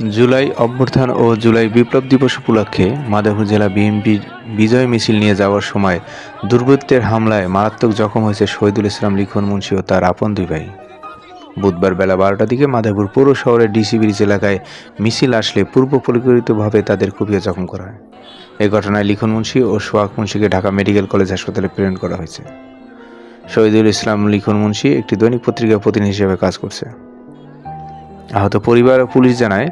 জুলাই অভ্যুত্থান ও জুলাই বিপ্লব দিবস উপলক্ষে মাদারপুর জেলা বিএনপির বিজয় মিছিল নিয়ে যাওয়ার সময় দুর্বৃত্তের হামলায় মারাত্মক জখম হয়েছে শহীদুল ইসলাম, লিখন মুন্সি ও তার আপন দুই ভাই। বুধবার বেলা বারোটার দিকে মাদারপুর পৌর শহরের ডিসি ব্রিজ এলাকায় মিছিল আসলে পূর্ব পরিকল্পিতভাবে তাদের কুপিয়ে জখম করা হয়। এ ঘটনায় লিখন মুন্সি ও সোহাগ মুন্সিকে ঢাকা মেডিকেল কলেজ হাসপাতালে প্রেরণ করা হয়েছে। শহীদুল ইসলাম, লিখন মুন্সি একটি দৈনিক পত্রিকার প্রতিনিধি হিসেবে কাজ করছে। আহত পরিবার ও পুলিশ জানায়,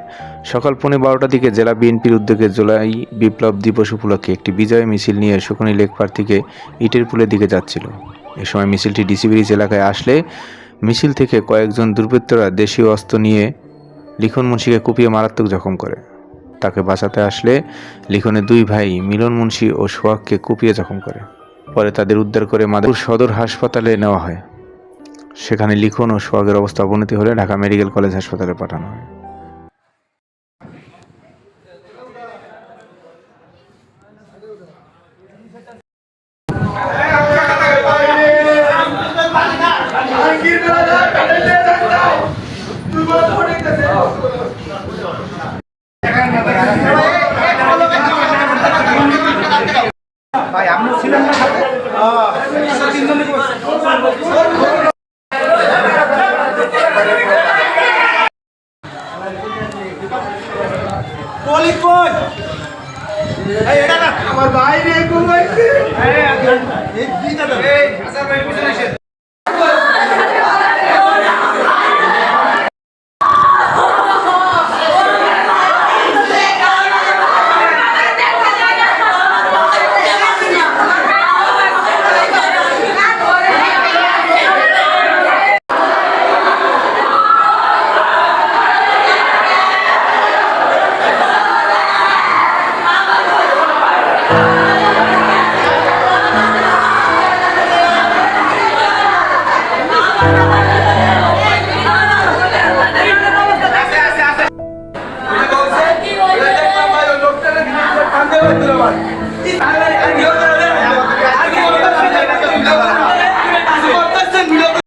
সকাল পৌনে বারোটার দিকে জেলা বিএনপির উদ্যোগে জুলাই বিপ্লব দিবস উপলক্ষে একটি বিজয় মিছিল নিয়ে শকুনি লেক পার থেকে ইটের পুলের দিকে যাচ্ছিল। এ সময় মিছিলটি ডিসি ব্রিজ এলাকায় আসলে মিছিল থেকে কয়েকজন দুর্বৃত্তরা দেশীয় অস্ত্র নিয়ে লিখন মুন্সিকে কুপিয়ে মারাত্মক জখম করে। তাকে বাঁচাতে আসলে লিখনের দুই ভাই মিলন মুন্সি ও সোহাগকে কুপিয়ে জখম করে। পরে তাদের উদ্ধার করে মাদারপুর সদর হাসপাতালে নেওয়া হয়। সেখানে লিখন ও সোহাগের অবস্থা অবনতি হলে ঢাকা মেডিকেল কলেজ হাসপাতালে পাঠানো হয়। ভাই আপনি ছিলেন না সাথে? তিনজনই করছে। পলি কই? আমার ভাই রে ঘুমাইছে। Evet Dinamarca.